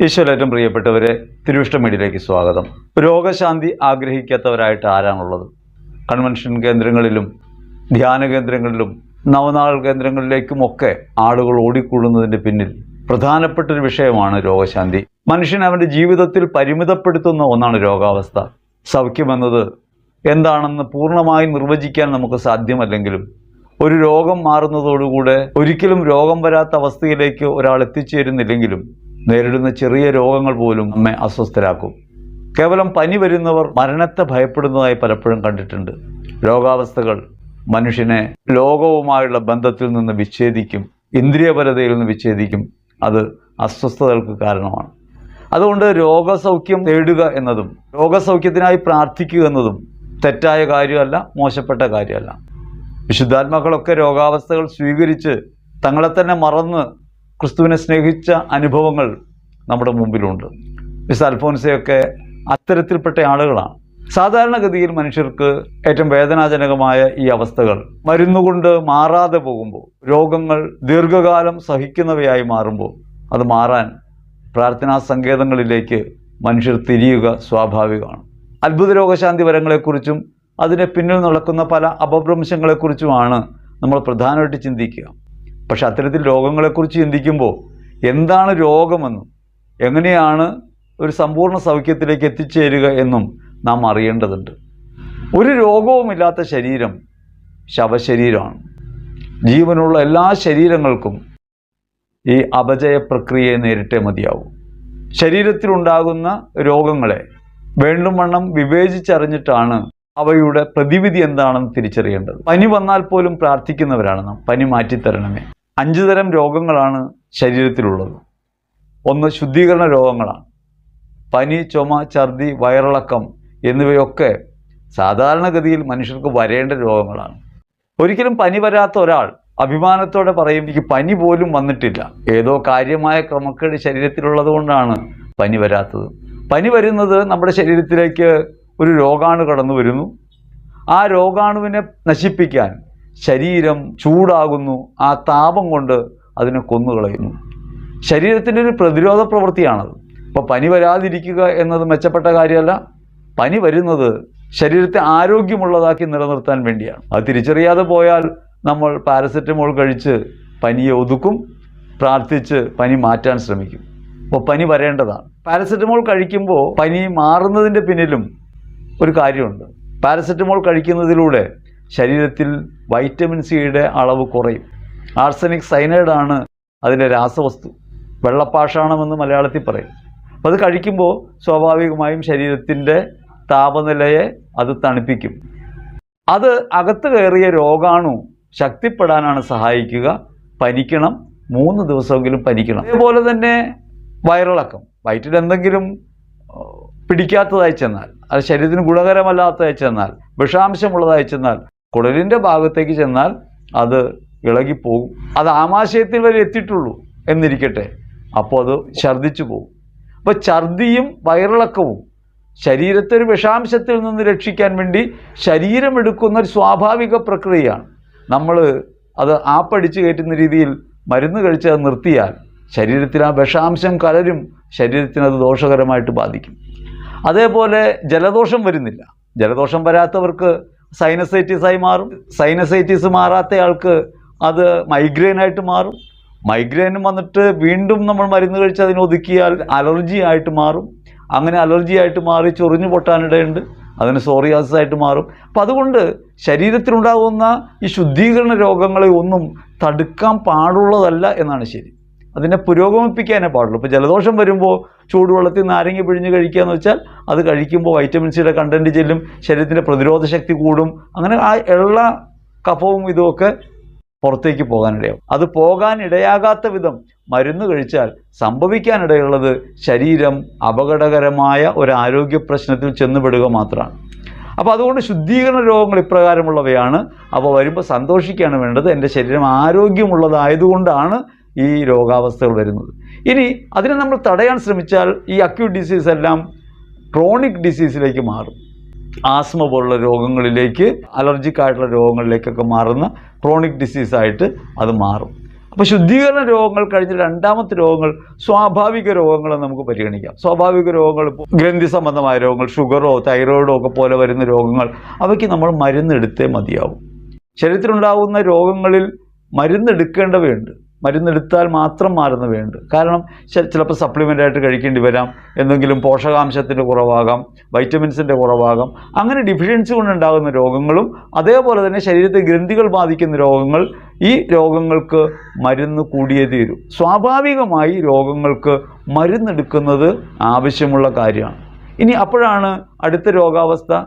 ഈശ്വരേറ്റവും പ്രിയപ്പെട്ടവരെ തിരുവിഷ്ട മീഡിയയിലേക്ക് സ്വാഗതം. രോഗശാന്തി ആഗ്രഹിക്കാത്തവരായിട്ട് ആരാണുള്ളത്? കൺവെൻഷൻ കേന്ദ്രങ്ങളിലും ധ്യാന കേന്ദ്രങ്ങളിലും നവനാൾ കേന്ദ്രങ്ങളിലേക്കുമൊക്കെ ആളുകൾ ഓടിക്കൂടുന്നതിന്റെ പിന്നിൽ പ്രധാനപ്പെട്ടൊരു വിഷയമാണ് രോഗശാന്തി. മനുഷ്യൻ അവന്റെ ജീവിതത്തിൽ പരിമിതപ്പെടുത്തുന്ന ഒന്നാണ് രോഗാവസ്ഥ. സൗഖ്യമെന്നത് എന്താണെന്ന് പൂർണമായി നിർവചിക്കാൻ നമുക്ക് സാധ്യമല്ലെങ്കിലും ഒരു രോഗം മാറുന്നതോടുകൂടെ ഒരിക്കലും രോഗം വരാത്ത അവസ്ഥയിലേക്ക് ഒരാൾ എത്തിച്ചേരുന്നില്ലെങ്കിലും നേരിടുന്ന ചെറിയ രോഗങ്ങൾ പോലും നമ്മെ അസ്വസ്ഥരാക്കും. കേവലം പനി വരുന്നവർ മരണത്തെ ഭയപ്പെടുന്നതായി പലപ്പോഴും കണ്ടിട്ടുണ്ട്. രോഗാവസ്ഥകൾ മനുഷ്യനെ ലോകവുമായുള്ള ബന്ധത്തിൽ നിന്ന് വിച്ഛേദിക്കും ഇന്ദ്രിയപരതയിൽ നിന്ന് വിച്ഛേദിക്കും. അത് അസ്വസ്ഥതകൾക്ക് കാരണമാണ്. അതുകൊണ്ട് രോഗസൗഖ്യം തേടുക എന്നതും രോഗസൗഖ്യത്തിനായി പ്രാർത്ഥിക്കുക എന്നതും തെറ്റായ കാര്യമല്ല മോശപ്പെട്ട കാര്യമല്ല. വിശുദ്ധാത്മാക്കളൊക്കെ രോഗാവസ്ഥകൾ സ്വീകരിച്ച് തങ്ങളെ തന്നെ മറന്ന് ക്രിസ്തുവിനെ സ്നേഹിച്ച അനുഭവങ്ങൾ നമ്മുടെ മുമ്പിലുണ്ട്. മിസ് അൽഫോൻസയൊക്കെ അത്തരത്തിൽപ്പെട്ട ആളുകളാണ്. സാധാരണഗതിയിൽ മനുഷ്യർക്ക് ഏറ്റവും വേദനാജനകമായ ഈ അവസ്ഥകൾ മരുന്നുകൊണ്ട് മാറാതെ പോകുമ്പോൾ രോഗങ്ങൾ ദീർഘകാലം സഹിക്കുന്നവയായി മാറുമ്പോൾ അത് മാറാൻ പ്രാർത്ഥനാ സങ്കേതങ്ങളിലേക്ക് മനുഷ്യർ തിരിയുക സ്വാഭാവികമാണ്. അത്ഭുത രോഗശാന്തി വരങ്ങളെക്കുറിച്ചും അതിന് പിന്നിൽ നടക്കുന്ന പല അപഭ്രംശങ്ങളെക്കുറിച്ചുമാണ് നമ്മൾ പ്രധാനമായിട്ട് ചിന്തിക്കുക. പക്ഷെ അത്തരത്തിൽ രോഗങ്ങളെക്കുറിച്ച് ചിന്തിക്കുമ്പോൾ എന്താണ് രോഗമെന്നും എങ്ങനെയാണ് ഒരു സമ്പൂർണ സൗഖ്യത്തിലേക്ക് എത്തിച്ചേരുക എന്നും നാം അറിയേണ്ടതുണ്ട്. ഒരു രോഗവുമില്ലാത്ത ശരീരം ശവശരീരമാണ്. ജീവനുള്ള എല്ലാ ശരീരങ്ങൾക്കും ഈ അപജയ പ്രക്രിയയെ നേരിട്ടേ മതിയാവും. ശരീരത്തിലുണ്ടാകുന്ന രോഗങ്ങളെ വേണ്ടും വണ്ണം വിവേചിച്ചറിഞ്ഞിട്ടാണ് അവയുടെ പ്രതിവിധി എന്താണെന്ന് തിരിച്ചറിയേണ്ടത്. പനി വന്നാൽ പോലും പ്രാർത്ഥിക്കുന്നവരാണ് നാം. പനി മാറ്റിത്തരണമേ. അഞ്ചു തരം രോഗങ്ങളാണ് ശരീരത്തിലുള്ളത്. ഒന്ന് ശുദ്ധീകരണ രോഗങ്ങളാണ്. പനി ചുമ ഛർദി വയറിളക്കം എന്നിവയൊക്കെ സാധാരണഗതിയിൽ മനുഷ്യർക്ക് വരേണ്ട രോഗങ്ങളാണ്. ഒരിക്കലും പനി വരാത്ത ഒരാൾ അഭിമാനത്തോടെ പറയും എനിക്ക് പനി പോലും വന്നിട്ടില്ല. ഏതോ കാര്യമായ ക്രമക്കേട് ശരീരത്തിലുള്ളത് കൊണ്ടാണ് പനി വരാത്തത്. പനി വരുന്നത് നമ്മുടെ ശരീരത്തിലേക്ക് ഒരു രോഗാണു കടന്നു വരുന്നു. ആ രോഗാണുവിനെ നശിപ്പിക്കാൻ ശരീരം ചൂടാകുന്നു ആ താപം കൊണ്ട് അതിനെ കൊന്നുകളയുന്നു. ശരീരത്തിന്റെ ഒരു പ്രതിരോധ പ്രവൃത്തിയാണത്. അപ്പോൾ പനി വരാതിരിക്കുക എന്നത് മെച്ചപ്പെട്ട കാര്യമല്ല. പനി വരുന്നത് ശരീരത്തെ ആരോഗ്യമുള്ളതാക്കി നിലനിർത്താൻ വേണ്ടിയാണ്. അത് തിരിച്ചറിയാതെ പോയാൽ നമ്മൾ പാരസെറ്റമോൾ കഴിച്ച് പനിയെ ഒതുക്കും പ്രാർത്ഥിച്ച് പനി മാറ്റാൻ ശ്രമിക്കും. അപ്പോൾ പനി വരേണ്ടതാണ്. പാരസെറ്റമോൾ കഴിക്കുമ്പോൾ പനി മാറുന്നതിന്റെ പിന്നിലും ഒരു കാര്യമുണ്ട്. പാരസെറ്റമോൾ കഴിക്കുന്നതിലൂടെ ശരീരത്തിൽ വൈറ്റമിൻ സിയുടെ അളവ് കുറയും. ആർസനിക് സൈനൈഡാണ് അതിന്റെ രാസവസ്തു. വെള്ളപ്പാഷാണമെന്ന് മലയാളത്തിൽ പറയും. അപ്പോൾ അത് കഴിക്കുമ്പോൾ സ്വാഭാവികമായും ശരീരത്തിന്റെ താപനിലയെ അത് തണുപ്പിക്കും. അത് അകത്ത് കയറിയ രോഗാണു ശക്തിപ്പെടാനാണ് സഹായിക്കുക. പനിക്കണം മൂന്ന് ദിവസമെങ്കിലും പനിക്കണം. അതേപോലെ തന്നെ വയറിളക്കം. വയറ്റിൽ എന്തെങ്കിലും പിടിക്കാത്തതായി ചെന്നാൽ അത് ശരീരത്തിന് ഗുണകരമല്ലാത്തതായി ചെന്നാൽ വിഷാംശമുള്ളതായി ചെന്നാൽ കുടലിന്റെ ഭാഗത്തേക്ക് ചെന്നാൽ അത് ഇളകിപ്പോകും. അത് ആമാശയത്തിൽ വരെ എത്തിയിട്ടുള്ളൂ എന്നിരിക്കട്ടെ. അപ്പോൾ അത് ഛർദ്ദിച്ചു പോകും അപ്പോൾ ഛർദിയും വയറിളക്കവും ശരീരത്തെ ഒരു വിഷാംശത്തിൽ നിന്ന് രക്ഷിക്കാൻ വേണ്ടി ശരീരം എടുക്കുന്ന ഒരു സ്വാഭാവിക പ്രക്രിയയാണ്. നമ്മൾ അത് ആപ്പടിച്ച് കയറ്റുന്ന രീതിയിൽ മരുന്ന് കഴിച്ച് അത് നിർത്തിയാൽ ശരീരത്തിൽ ആ വിഷാംശം കലരും ശരീരത്തിന് അത് ദോഷകരമായിട്ട് ബാധിക്കും. അതേപോലെ ജലദോഷം വരുന്നില്ല. ജലദോഷം വരാത്തവർക്ക് സൈനസൈറ്റിസായി മാറും. സൈനസൈറ്റിസ് മാറാത്തയാൾക്ക് അത് മൈഗ്രെയിനായിട്ട് മാറും. മൈഗ്രെയിനും വന്നിട്ട് വീണ്ടും നമ്മൾ മരുന്ന് കഴിച്ച് അതിനെ ഒതുക്കിയാൽ അലർജി ആയിട്ട് മാറും. അങ്ങനെ അലർജി ആയിട്ട് മാറി ചൊറിഞ്ഞു പൊട്ടാനിടയുണ്ട് അതിന് സോറിയാസിസ് ആയിട്ട് മാറും. അപ്പം അതുകൊണ്ട് ശരീരത്തിലുണ്ടാകുന്ന ഈ ശുദ്ധീകരണ രോഗങ്ങളെ ഒന്നും തടുക്കാൻ പാടുള്ളതല്ല എന്നാണ് ശരി. അതിനെ പുരോഗമിപ്പിക്കാനേ പാടുള്ളൂ. ഇപ്പോൾ ജലദോഷം വരുമ്പോൾ ചൂടുവെള്ളത്തിൽ നാരങ്ങ പിഴിഞ്ഞ് കഴിക്കുക എന്ന് വെച്ചാൽ അത് കഴിക്കുമ്പോൾ വൈറ്റമിൻ സിയുടെ കണ്ടന്റ് ചെല്ലും. ശരീരത്തിന്റെ പ്രതിരോധ ശക്തി കൂടും. അങ്ങനെ ആ എല്ലാ കഫവും ഇതുമൊക്കെ പുറത്തേക്ക് പോകാനിടയാവും. അത് പോകാനിടയാകാത്ത വിധം മരുന്ന് കഴിച്ചാൽ സംഭവിക്കാനിടയുള്ളത് ശരീരം അപകടകരമായ ഒരു ആരോഗ്യ പ്രശ്നത്തിൽ ചെന്നുപെടുക മാത്രമാണ്. അപ്പോൾ അതുകൊണ്ട് ശുദ്ധീകരണ രോഗങ്ങൾ ഇപ്രകാരമുള്ളവയാണ്. അപ്പോൾ വരുമ്പോൾ സന്തോഷിക്കുകയാണ് വേണ്ടത്. എന്റെ ശരീരം ആരോഗ്യമുള്ളതായതുകൊണ്ടാണ് ഈ രോഗാവസ്ഥകൾ വരുന്നത്. ഇനി അതിനെ നമ്മൾ തടയാൻ ശ്രമിച്ചാൽ ഈ അക്യൂട്ട് ഡിസീസ് എല്ലാം ക്രോണിക് ഡിസീസിലേക്ക് മാറും. ആസ്മ പോലുള്ള രോഗങ്ങളിലേക്ക് അലർജിക്കായിട്ടുള്ള രോഗങ്ങളിലേക്കൊക്കെ മാറുന്ന ക്രോണിക് ഡിസീസായിട്ട് അത് മാറും. അപ്പോൾ ശുദ്ധീകരണ രോഗങ്ങൾ കഴിഞ്ഞ രണ്ടാമത്തെ രോഗങ്ങൾ സ്വാഭാവിക രോഗങ്ങൾ നമുക്ക് പരിഗണിക്കാം. സ്വാഭാവിക രോഗങ്ങൾ ഗ്രന്ഥി സംബന്ധമായ രോഗങ്ങൾ ഷുഗറോ തൈറോയിഡോ ഒക്കെ പോലെ വരുന്ന രോഗങ്ങൾ അവയ്ക്ക് നമ്മൾ മരുന്നെടുത്തേ മതിയാവും. ശരീരത്തിലുണ്ടാകുന്ന രോഗങ്ങളിൽ മരുന്നെടുക്കേണ്ടവയുണ്ട്. മരുന്നെടുത്താൽ മാത്രം മാറുന്നവയുണ്ട് കാരണം ചിലപ്പോൾ സപ്ലിമെന്റ് ആയിട്ട് കഴിക്കേണ്ടി വരാം. എന്തെങ്കിലും പോഷകാംശത്തിന്റെ കുറവാകാം വൈറ്റമിൻസിന്റെ കുറവാകാം. അങ്ങനെ ഡിഫിഷ്യൻസി കൊണ്ടുണ്ടാകുന്ന രോഗങ്ങളും അതേപോലെ തന്നെ ശരീരത്തെ ഗ്രന്ഥികൾ ബാധിക്കുന്ന രോഗങ്ങൾ ഈ രോഗങ്ങൾക്ക് മരുന്ന് കൂടിയേ തീരൂ. സ്വാഭാവികമായി രോഗങ്ങൾക്ക് മരുന്നെടുക്കുന്നത് ആവശ്യമുള്ള കാര്യമാണ്. ഇനി അപ്പോഴാണ് അടുത്ത രോഗാവസ്ഥ.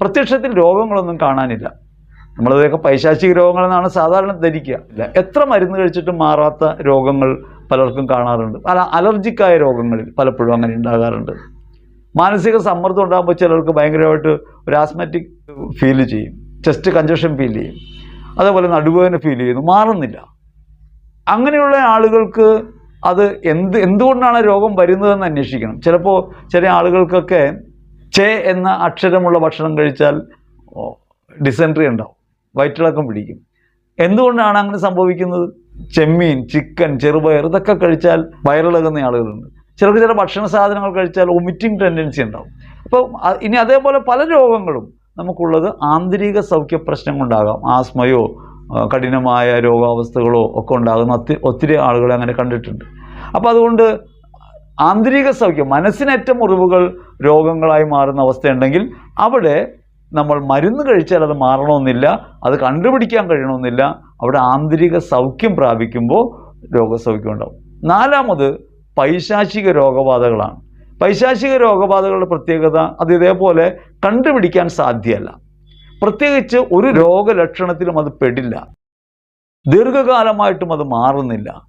പ്രത്യക്ഷത്തിൽ രോഗങ്ങളൊന്നും കാണാനില്ല. നമ്മളിതൊക്കെ പൈശാചിക രോഗങ്ങളെന്നാണ് സാധാരണ ധരിക്കുക. ഇല്ല. എത്ര മരുന്ന് കഴിച്ചിട്ടും മാറാത്ത രോഗങ്ങൾ പലർക്കും കാണാറുണ്ട്. പല അലർജിക്കായ രോഗങ്ങളിൽ പലപ്പോഴും അങ്ങനെ ഉണ്ടാകാറുണ്ട്. മാനസിക സമ്മർദ്ദം ഉണ്ടാകുമ്പോൾ ചിലർക്ക് ഭയങ്കരമായിട്ട് ഒരു ആസ്മാറ്റിക് ഫീൽ ചെയ്യും. ചെസ്റ്റ് കഞ്ചഷൻ ഫീൽ ചെയ്യും. അതേപോലെ നടുവേദന ഫീൽ ചെയ്യുന്നു. മാറുന്നില്ല. അങ്ങനെയുള്ള ആളുകൾക്ക് അത് എന്ത് എന്തുകൊണ്ടാണ് രോഗം വരുന്നതെന്ന് അന്വേഷിക്കണം. ചിലപ്പോൾ ചില ആളുകൾക്കൊക്കെ ചെ എന്ന അക്ഷരമുള്ള ഭക്ഷണം കഴിച്ചാൽ ഡിസെൻട്രി ഉണ്ടാവും. വയറ്റിളക്കം പിടിക്കും. എന്തുകൊണ്ടാണ് അങ്ങനെ സംഭവിക്കുന്നത്? ചെമ്മീൻ ചിക്കൻ ചെറുപയർ ഇതൊക്കെ കഴിച്ചാൽ വയറിളകുന്ന ആളുകളുണ്ട്. ചിലർക്ക് ചില ഭക്ഷണ സാധനങ്ങൾ കഴിച്ചാൽ ഒമിറ്റിംഗ് ടെൻഡൻസി ഉണ്ടാവും. അപ്പോൾ ഇനി അതേപോലെ പല രോഗങ്ങളും നമുക്കുള്ളത് ആന്തരിക സൗഖ്യ പ്രശ്നം കൊണ്ടാകാം ആസ്മയോ കഠിനമായ രോഗാവസ്ഥകളോ ഒക്കെ ഉണ്ടാകുന്ന ഒത്തി- ഒത്തിരി ആളുകളെ അങ്ങനെ കണ്ടിട്ടുണ്ട്. അപ്പോൾ അതുകൊണ്ട് ആന്തരിക സൗഖ്യം മനസ്സിനേറ്റ മുറിവുകൾ രോഗങ്ങളായി മാറുന്ന അവസ്ഥയുണ്ടെങ്കിൽ അവിടെ നമ്മൾ മരുന്ന് കഴിച്ചാൽ അത് മാറണമെന്നില്ല അത് കണ്ടുപിടിക്കാൻ കഴിയണമെന്നില്ല അവിടെ ആന്തരിക സൗഖ്യം പ്രാപിക്കുമ്പോൾ രോഗസൗഖ്യം ഉണ്ടാവും. നാലാമത് പൈശാചിക രോഗബാധകളാണ്. പൈശാചിക രോഗബാധകളുടെ പ്രത്യേകത അത് ഇതേപോലെ കണ്ടുപിടിക്കാൻ സാധ്യമല്ല പ്രത്യേകിച്ച് ഒരു രോഗലക്ഷണത്തിലും അത് പെടില്ല. ദീർഘകാലമായിട്ടും അത് മാറുന്നില്ല.